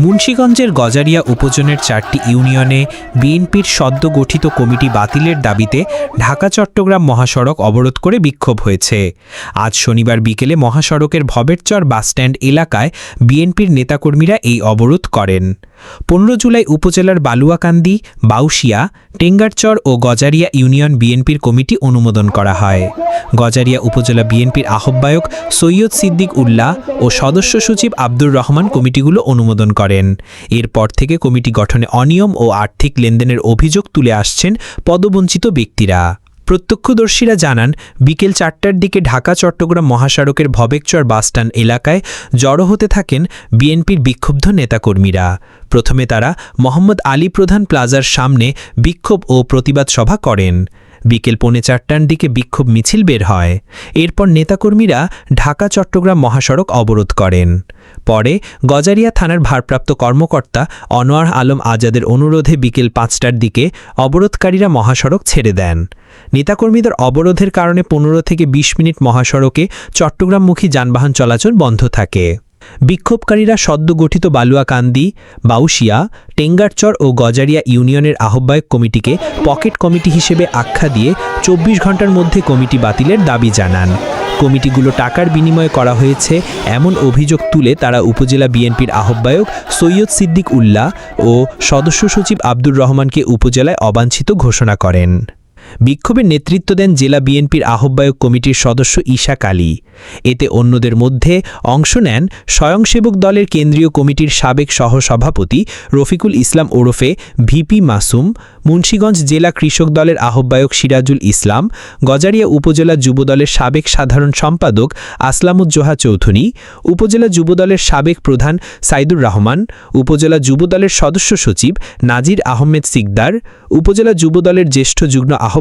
মুন্সীগঞ্জের গজারিয়া উপজনের চারটি ইউনিয়নে বিএনপির সদ্য গঠিত কমিটি বাতিলের দাবিতে ঢাকা চট্টগ্রাম মহাসড়ক অবরোধ করে বিক্ষোভ হয়েছে। আজ শনিবার বিকেলে মহাসড়কের ভবেরচর বাসস্ট্যান্ড এলাকায় বিএনপির নেতাকর্মীরা এই অবরোধ করেন। পনেরো জুলাই উপজেলার বালুয়াকান্দি, বাউশিয়া, টেঙ্গারচর ও গজারিয়া ইউনিয়ন বিএনপির কমিটি অনুমোদন করা হয়। গজারিয়া উপজেলা বিএনপির আহ্বায়ক সৈয়দ সিদ্দিক উল্লাহ ও সদস্য সচিব আব্দুর রহমান কমিটিগুলো অনুমোদন করেন। এরপর থেকে কমিটি গঠনে অনিয়ম ও আর্থিক লেনদেনের অভিযোগ তুলে আসছেন পদবঞ্চিত ব্যক্তিরা। প্রত্যক্ষদর্শীরা জানান, বিকেল চারটার দিকে ঢাকা, চট্টগ্রাম মহাসড়কের ভবেকচর বাসস্ট্যান্ড এলাকায় জড়ো হতে থাকেন বিএনপির বিক্ষুব্ধ নেতাকর্মীরা। প্রথমে তারা মোহাম্মদ আলী প্রধান প্লাজার সামনে বিক্ষোভ ও প্রতিবাদ সভা করেন। বিকেল পৌনে চারটার দিকে বিক্ষোভ মিছিল বের হয়। এরপর নেতাকর্মীরা ঢাকা, চট্টগ্রাম মহাসড়ক অবরোধ করেন। পরে গজারিয়া থানার ভারপ্রাপ্ত কর্মকর্তা অনোয়ার আলম আজাদের অনুরোধে বিকেল পাঁচটার দিকে অবরোধকারীরা মহাসড়ক ছেড়ে দেন। নেতাকর্মীদের অবরোধের কারণে পনেরো থেকে ২০ মিনিট মহাসড়কে চট্টগ্রামমুখী যানবাহন চলাচল বন্ধ থাকে। বিক্ষোভকারীরা সদ্য গঠিত বালুয়াকান্দি, বাউশিয়া, টেঙ্গারচর ও গজারিয়া ইউনিয়নের আহ্বায়ক কমিটিকে পকেট কমিটি হিসেবে আখ্যা দিয়ে চব্বিশ ঘণ্টার মধ্যে কমিটি বাতিলের দাবি জানান। কমিটিগুলো টাকার বিনিময়ে করা হয়েছে এমন অভিযোগ তুলে তারা উপজেলা বিএনপির আহ্বায়ক সৈয়দ সিদ্দিক উল্লাহ ও সদস্য সচিব আব্দুর রহমানকে উপজেলায় অবাঞ্ছিত ঘোষণা করেন। বিক্ষোভের নেতৃত্ব দেন জেলা বিএনপির আহ্বায়ক কমিটির সদস্য ঈশা কালী। এতে অন্যদের মধ্যে অংশ নেন স্বয়ংসেবক দলের কেন্দ্রীয় কমিটির সাবেক সহসভাপতি রফিকুল ইসলাম ওরফে ভিপি মাসুম, মুন্সীগঞ্জ জেলা কৃষক দলের আহ্বায়ক সিরাজুল ইসলাম, গজারিয়া উপজেলা যুবদলের সাবেক সাধারণ সম্পাদক আসলামুজ্জোহা চৌধুরী, উপজেলা যুবদলের সাবেক প্রধান সাইদুর রহমান, উপজেলা যুবদলের সদস্য সচিব নাজির আহমেদ সিকদার, উপজেলা যুবদলের জ্যেষ্ঠ যুগ্ম আহ্বায়ক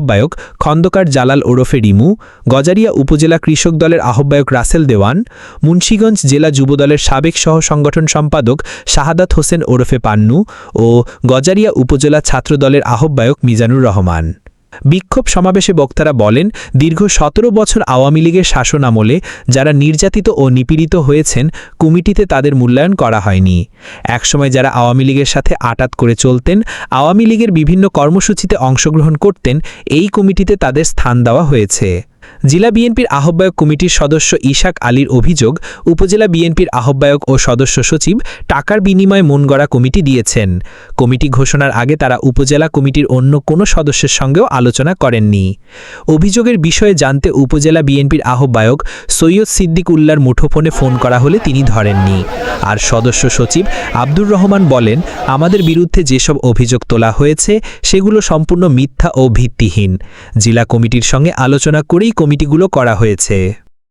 খন্দকার জালাল ওরফে রিমু, গজারিয়া উপজেলা কৃষক দলের আহ্বায়ক রাসেল দেওয়ান, মুন্সীগঞ্জ জেলা যুবদলের সাবেক সহ সংগঠন সম্পাদক শাহাদাত হোসেন ওরফে পান্নু ও গজারিয়া উপজেলা ছাত্রদলের আহ্বায়ক মিজানুর রহমান। বিক্ষোভ সমাবেশে বক্তারা বলেন, দীর্ঘ সতেরো বছর আওয়ামী লীগের শাসন আমলে যারা নির্যাতিত ও নিপীড়িত হয়েছেন, কমিটিতে তাদের মূল্যায়ন করা হয়নি। একসময় যারা আওয়ামী লীগের সাথে আটাত করে চলতেন, আওয়ামী লীগের বিভিন্ন কর্মসূচিতে অংশগ্রহণ করতেন, এই কমিটিতে তাদের স্থান দেওয়া হয়েছে। জেলা বিএনপির আহ্বায়ক কমিটির সদস্য ইশাক আলীর অভিযোগ, উপজেলা বিএনপির আহ্বায়ক ও সদস্য সচিব টাকার বিনিময়ে মন গড়া কমিটি দিয়েছেন। কমিটি ঘোষণার আগে তারা উপজেলা কমিটির অন্য কোনো সদস্যের সঙ্গেও আলোচনা করেননি। অভিযোগের বিষয়ে জানতে উপজেলা বিএনপির আহ্বায়ক সৈয়দ সিদ্দিক উল্লার মুঠোফোনে ফোন করা হলে তিনি ধরেননি। আর সদস্য সচিব আব্দুর রহমান বলেন, আমাদের বিরুদ্ধে যেসব অভিযোগ তোলা হয়েছে, সেগুলো সম্পূর্ণ মিথ্যা ও ভিত্তিহীন। জেলা কমিটির সঙ্গে আলোচনা করেই কমিটিগুলো করা হয়েছে।